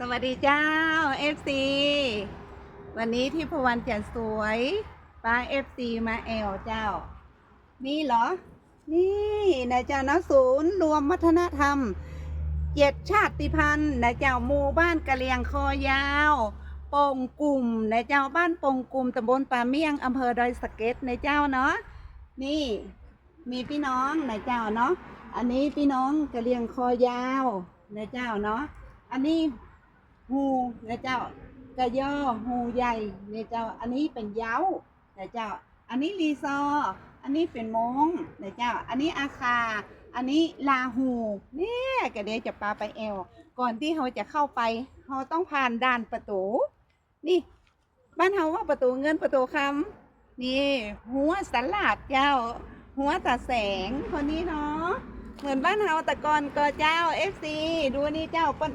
สวัสดีเจ้า FC วันนี้ที่พวันจันทร์สวยป้า FC มาแอลเจ้า นี่เหรอ นี่นะเจ้านะศูนย์รวมวัฒนธรรมเจ็ดชาติพันธุ์นะเจ้าหมู่บ้านกะเลียงคอยาวปงกลุ่มนะเจ้าบ้านปงกลุ่มตำบลป่าเมี่ยงอำเภอดอยสะเก็ดนะเจ้าเนาะนี่มีพี่น้องนะเจ้าเนาะอันนี้พี่น้องกะเลียงคอยาวนะเจ้าเนาะอันนี้ หูนะเจ้ากระย่อหูใหญ่นะเจ้า อันนี้เป็นเย้านะเจ้า อันนี้รีซอ อันนี้เป็นมงนะเจ้า อันนี้อาคา อันนี้ลาหูเนี่ยกระเดี๋ยวจะปาไปแอลก่อนที่เขาจะเข้าไปเขาต้องผ่านด่านประตู นี่ บ้านเขาว่าประตูเงินประตูคำนี่ หัวสลัดเจ้า หัวตาแสงคนนี้เนาะเหมือนบ้านเฮาต่ก่อนก็เจ้าเอฟซีดูนี่เจ้าเปิ้น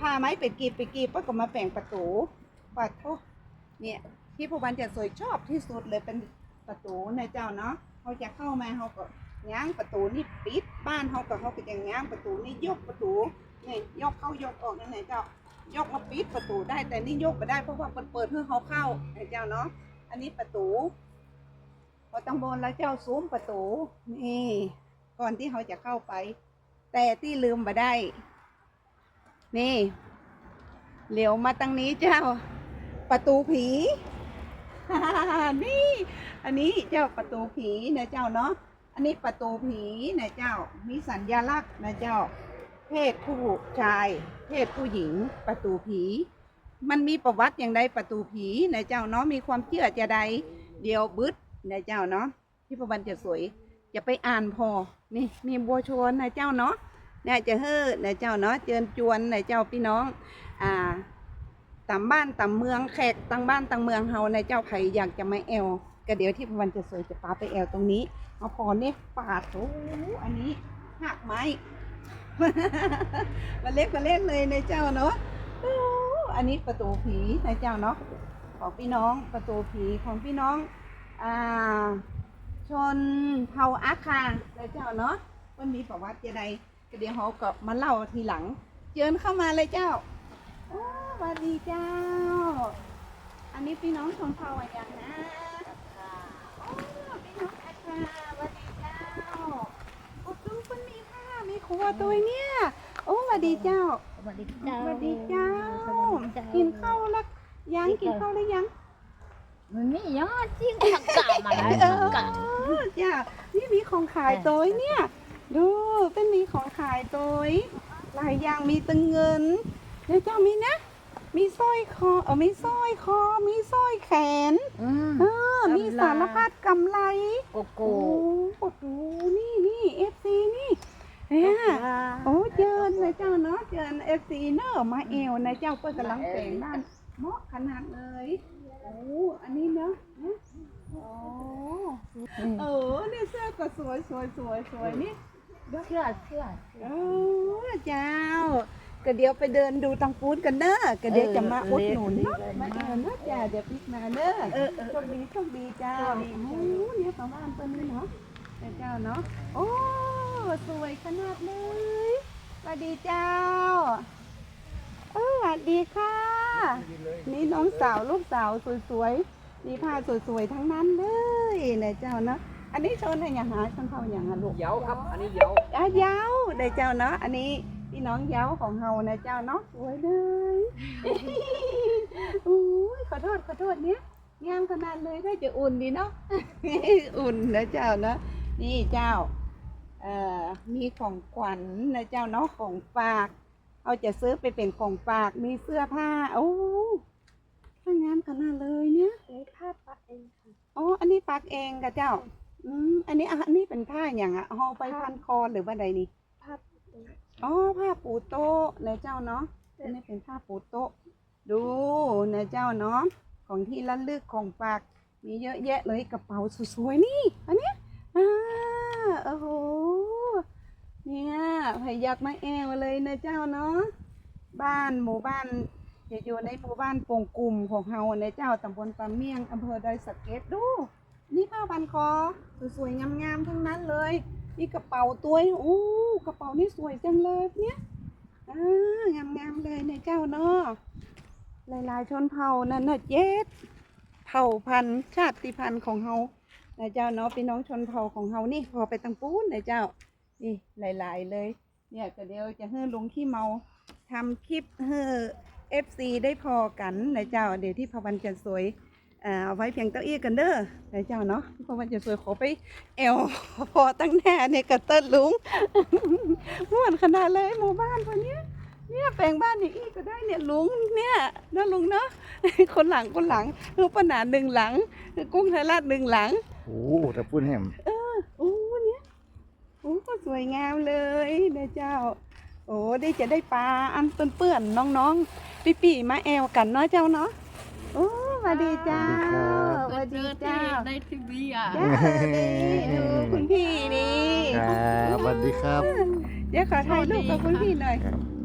พาไม้ไปกีบไปกีบเปิ้นก็มาแปลงประตูปัดโทเนี่ยที่ผู้บันจะสวยชอบที่สุดเลยเป็นประตูนะเจ้าเนาะเขาจะเข้ามาเขาก็ง้างประตูนี่ปิดบ้านเขาก็เขาก็จะง้างประตูนี่ยกประตูนี่ยกเข้ายกออกนั่นไหนเจ้ายกมาปิดประตูได้แต่นี่ยกไม่ได้เพราะว่าเปิดเปิดเพื่อเขาเข้านะเจ้าเนาะอันนี้ประตูพอตั้งบนแล้วเจ้าซุ้มประตูนี่ก่อนที่เขาจะเข้าไป แต่ที่ลืมมาได้ นี่ เหลียวมาตั้งนี้เจ้า ประตูผี นี่ อันนี้เจ้าประตูผีนะเจ้าเนาะ อันนี้ประตูผีนะเจ้า มีสัญลักษณ์นะเจ้า เพศผู้ชาย เพศผู้หญิง ประตูผี มันมีประวัติอย่างใดประตูผีนะเจ้าเนาะ มีความเชื่อจะใดเดียวบึดนะเจ้าเนาะที่พระบันจะสวย จะไปอ่านพอ นี่มีบัวชวนนะเจ้าเนาะ เนี่ยจะเฮ้อนะเจ้าเนาะเจิญจวนนะเจ้าพี่น้อง อ่าตามบ้านตามเมืองแขกต่างบ้านต่างเมืองเฮานเจ้าใครอยากจะมาแอลก็เดี๋ยวที่พวันจะสวยจะปาไปแอลตรงนี้เอาพอเนี่ยปาดโอ้อันนี้หักไม้มาเล็กมาเล่นเลยนเจ้าเนาะโอ้อันนี้ประตูผีนเจ้าเนาะของพี่น้องประตูผีของพี่น้องอ่าชนเผ่าอาคาเลยเจ้าเนาะวันนี้ประวัติจะใด ก็เดี๋ยวเขาก็มาเล่าทีหลังเชิญเข้ามาเลยเจ้าโอ้สวัสดีเจ้า อันนี้พี่น้องชนเผ่าอะไรอย่างนะโอ้พี่น้องอาคาสวัสดีเจ้าโอ้ดูคนมีผ้ามีครัวตัวเนี่ย โอ้สวัสดีเจ้าสวัสดีเจ้าสวัสดีเจ้าสวัสดีเจ้า กินข้าวแล้วยังกินข้าวแล้วยัง มันไม่ยอดจริงผักกาดมาแล้วเอผักกาดอจ้านี่มีของขายตัวเนี่ย ดูเป็นมีของขายตัวหลายอย่างมีตึงเงินเดี๋ยวเจ้ามีนะ มีสร้อยคอเออมีสร้อยคอ มีสร้อยแขนอืม เออ มีสารพัดกำไร โกโก้โอ้โหนี่นี่เอฟซีนี่เนี่ยโอ้เจิญนะเจ้าเนาะเจิญเอฟซีเนอะมาเอวนะเจ้าเปิ้ลกำลังแต่งบ้านเหมาะขนาดเลยโอ้อันนี้เนาะโอ้เออเนี่ยเสื้อก็สวยสวยสวยสวยนี่ เชื่อเชื่อโอ้เจ้า ก็เดี๋ยวไปเดินดูตังปูนกันเนอะก็เดี๋ยวจะมาอุดหนุนเนาะมาเออเนอะจ้าเดี๋ยวพิกมาเนอะโชคดีโชคดีเจ้าโอ้เนี่ยประมาณตัวนี้เนาะเจ้าเนาะโอ้สวยขนาดเลยสวัสดีเจ้าเออสวัสดีค่ะ นี่น้องสาวลูกสาวสวยๆมีผ้าสวยๆทั้งนั้นเลยนะเจ้าเนาะ อันนี้ชนอะไรอย่างหาชนเท่าอย่างหาลูกเหยาครับ อันนี้เหยาอะยาวได้เจ้าเนาะ อันนี้พี่น้องยาวของเฮานะเจ้าเนาะสวยเลยอุ้ยขอโทษขอโทษเนี้ยงามขนาดเลยได้จะอุ่นดีเนาะ อุ่นนะเจ้าเนาะ นี่เจ้า เอ่อ มีของขวัญนะเจ้าเนาะของฝาก เอาจะซื้อไปเป็นของฝาก มีเสื้อผ้า โอ้ถ้างามขนาดเลยเนี่ยนี่ผ้าปะเองค่ะ อ๋อ อันนี้ปักเองกับเจ้า อืมอันนี้อะอันนี้เป็นผ้าอย่างอะห่อไปพันคอหรือว่าใดนี่ผ้าอ๋อผ้าปูโต๊ะนะเจ้าเนาะอันนี้เป็นผ้าปูโต๊ะ ดูนะเจ้าเนาะของที่ระลึกของฝาก มีเยอะแยะเลยกระเป๋าสวยๆนี่อันเนี้ยอ่าโอ้โหเนี่ยพยักมาแอวเลยนะเจ้าเนาะบ้านหมู่บ้านจะอยู่ในหมู่บ้านโป่งกลุ่มของเฮาในเจ้าตำบลปาเมียงอำเภอดอยสะเก็ดดู นี่ผ้าพันคอสวยๆงามๆทั้งนั้นเลยนี่กระเป๋าตัวโอ้กระเป๋านี่สวยจังเลยเนี่ยอ่างามๆเลยในเจ้าเนาะหลายๆชนเผ่านั่นนะเจ็ดเผ่าพันธุ์ชาติพันธุ์ของเฮาในเจ้าเนาะพี่น้องชนเผ่าของเฮานี่พอไปตังปูนในเจ้านี่หลาย ๆเลย เนี่ยก็เดี๋ยวจะให้ลุงขี้เมาทำคลิปให้เอฟซีได้พอกันนะเจ้าเดี๋ยวที่พวันจะสวย เอ่อเอาไว้เพียงเต้าอี้กันเด้อนะเจ้าเนาะพวันจะสวยขอไปเอวพอตั้งแน่เนี่ยกระเติ้ลลุงม่วนขนาดเลยหมู่บ้านคนเนี้ยเนี่ยแปลงบ้านอย่างอี้ก็ได้เนี่ยลุงเนี่ยเนาะลุงเนาะคนหลังคนหลังคือปนาหนึ่งหลังกุ้งไทยราดหนึ่งหลังโอ้แต่พูดแหมโอ้เนี่ยโอ้ก็สวยงามเลยนะเจ้า โอ้ได้จะได้ปลาอันเปื้อนๆน้องๆปีปีๆมาแอวกันเนาะเจ้าเนาะโอ้ สวัสดีเจ้าสวัสดีเจ้าในทีวีอะเจ้านี่ดูคุณพี่นี่ครับสวัสดีครับ เดี๋ยวขอถ่ายรูปกับคุณพี่หน่อยครับ